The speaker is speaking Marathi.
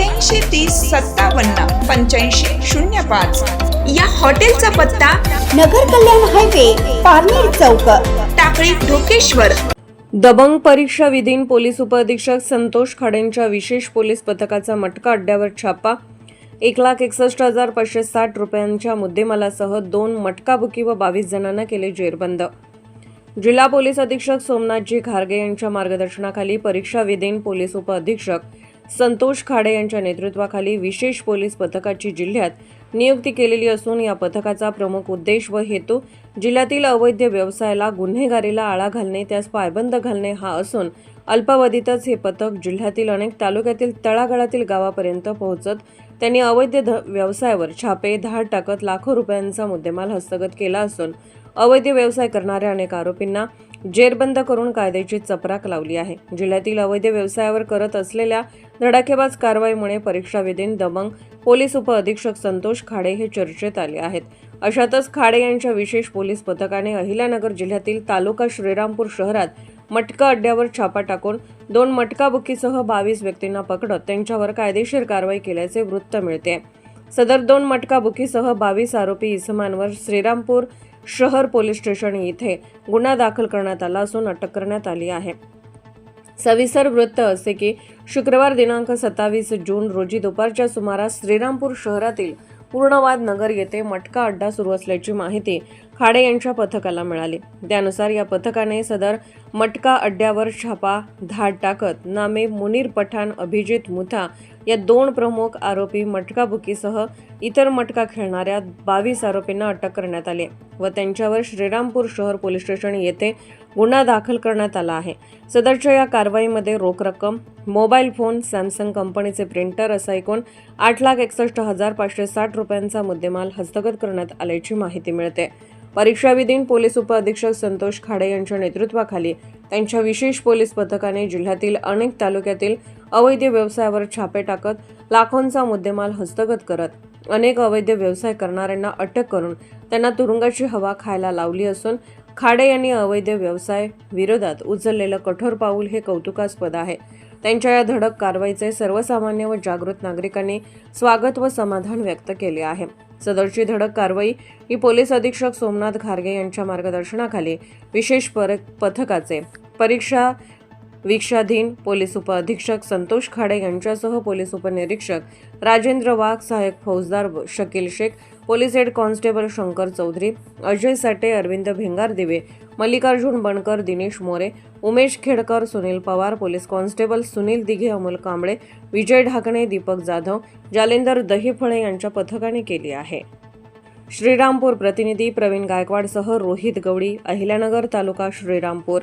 अठ्ठ्याऐंशी तीस सत्तावन्न पंच्याऐंशी शून्य पाच. या हॉटेलचा पत्ता नगर कल्याण हायवे पारनेर चौक टाकळी ढोकेश्वर. दबंग परीक्षा विधीन पोलीस उपअधीक्षक संतोष खाडेंच्या विशेष पोलीस पथकाचा मटका अड्ड्यावर छापा. एक लाख एकसष्ट हजार पाचशे साठ रुपयांच्या मुद्देमालासह दोन मटकाबुकी व बावीस जणांना केले जेरबंद. जिल्हा पोलीस अधीक्षक सोमनाथजी घारगे यांच्या मार्गदर्शनाखाली परीक्षा विधीन पोलीस उपअधीक्षक संतोष खाडे यांच्या नेतृत्वाखाली विशेष पोलीस पथकाची जिल्ह्यात नियुक्ती केलेली असून या पथकाचा प्रमुख उद्देश व हेतू जिल्ह्यातील अवैध व्यवसायाला गुन्हेगारीला आळा घालणे त्यास पायबंद घालणे हा असून अल्पावधीतच हे पथक जिल्ह्यातील अनेक तालुक्यातील तळागाळातील गावापर्यंत पोहोचत त्यांनी अवैध व्यवसायावर छापे धाड टाकत लाखो रुपयांचा मुद्देमाल हस्तगत केला असून अवैध व्यवसाय करणाऱ्या अनेक आरोपींना जेरबंद करून कायद्याची चपराक लावली आहे. जिल्ह्यातील अवैध व्यवसायावर करत असलेल्या धडाकेबाज कारवाईमुळे परीक्षाविधीन दबंग पोलीस उपअधीक्षक संतोष खाडे हे चर्चेत आले आहेत. अशातच खाडे यांच्या विशेष पोलीस पथकाने अहिल्यानगर जिल्ह्यातील तालुका श्रीरामपूर शहरात मटका अड्ड्यावर छापा टाकून दोन मटका बुकीसह बावीस व्यक्तींना पकडत त्यांच्यावर कायदेशीर कारवाई केल्याचे वृत्त मिळते. सदर दोन मटका बुकीसह बावीस आरोपी इसमांवर श्रीरामपूर शहर पोलीस स्टेशन येथे गुन्हा दाखल करण्यात आला असून अटक करण्यात आली आहे. सविस्तर वृत्त असे की शुक्रवार दिनांक सत्तावीस जून रोजी दुपारच्या सुमारास श्रीरामपूर शहरातील पूर्णवाद नगर येथे मटका अड्डा सुरू असल्याची माहिती खाडे यांच्या पथकाला मिळाली. त्यानुसार या पथकाने सदर मटका अड्ड्यावर छापा धाड टाकत नामे मुनीर पठाण अभिजित मुथा या दोन प्रमुख आरोपी मटका बुकीसह इतर मटका खेळणाऱ्या बावीस आरोपींना अटक करण्यात आली व त्यांच्यावर श्रीरामपूर शहर पोलीस स्टेशन येथे गुन्हा दाखल करण्यात आला आहे. सदरच्या या कारवाईमध्ये रोख रक्कम मोबाईल फोन सॅमसंग कंपनीचे प्रिंटर असा एकूण आठ लाख एकसष्ट हजार पाचशे साठ रुपयांचा मुद्देमाल हस्तगत करण्यात आल्याची माहिती मिळते. परीक्षाविधीन पोलीस उपअधीक्षक संतोष खाडे यांच्या नेतृत्वाखाली त्यांच्या विशेष पोलीस पथकाने जिल्ह्यातील अनेक तालुक्यातील अवैध व्यवसायावर छापे टाकत लाखोंचा मुद्देमाल हस्तगत करत अनेक अवैध व्यवसाय करणाऱ्यांना अटक करून त्यांना तुरुंगाची हवा खायला लावली असून खाडे यांनी अवैध व्यवसाय विरोधात उचललेलं कठोर पाऊल हे कौतुकास्पद आहे. त्यांच्या या धडक कारवाईचे सर्वसामान्य व जागृत नागरिकांनी स्वागत व समाधान व्यक्त केले आहे. सदरची धडक कारवाई ही पोलीस अधीक्षक सोमनाथ खारगे यांच्या मार्गदर्शनाखाली विशेष पर पथकाचे परीक्षा वीक्षाधीन पोलीस उपअधीक्षक संतोष खाडे यांच्यासह पोलीस उपनिरीक्षक राजेंद्र वाघ सहाय्यक फौजदार Shakeel Shaikh police head constable Shankar Chaudhari Ajay Sate Arvind Bhengar Dive Mallikarjun Bankar Dinesh More Umesh Khedkar Sunil Pawar police constable Sunil Dighe Amol Kamble Vijay Dhakane Deepak Jadhav Jalinder Dahiphale यांच्या पथकाने केली आहे. श्रीरामपूर प्रतिनिधी प्रवीण गायकवाडसह रोहित गवडी अहिल्यानगर तालुका श्रीरामपूर.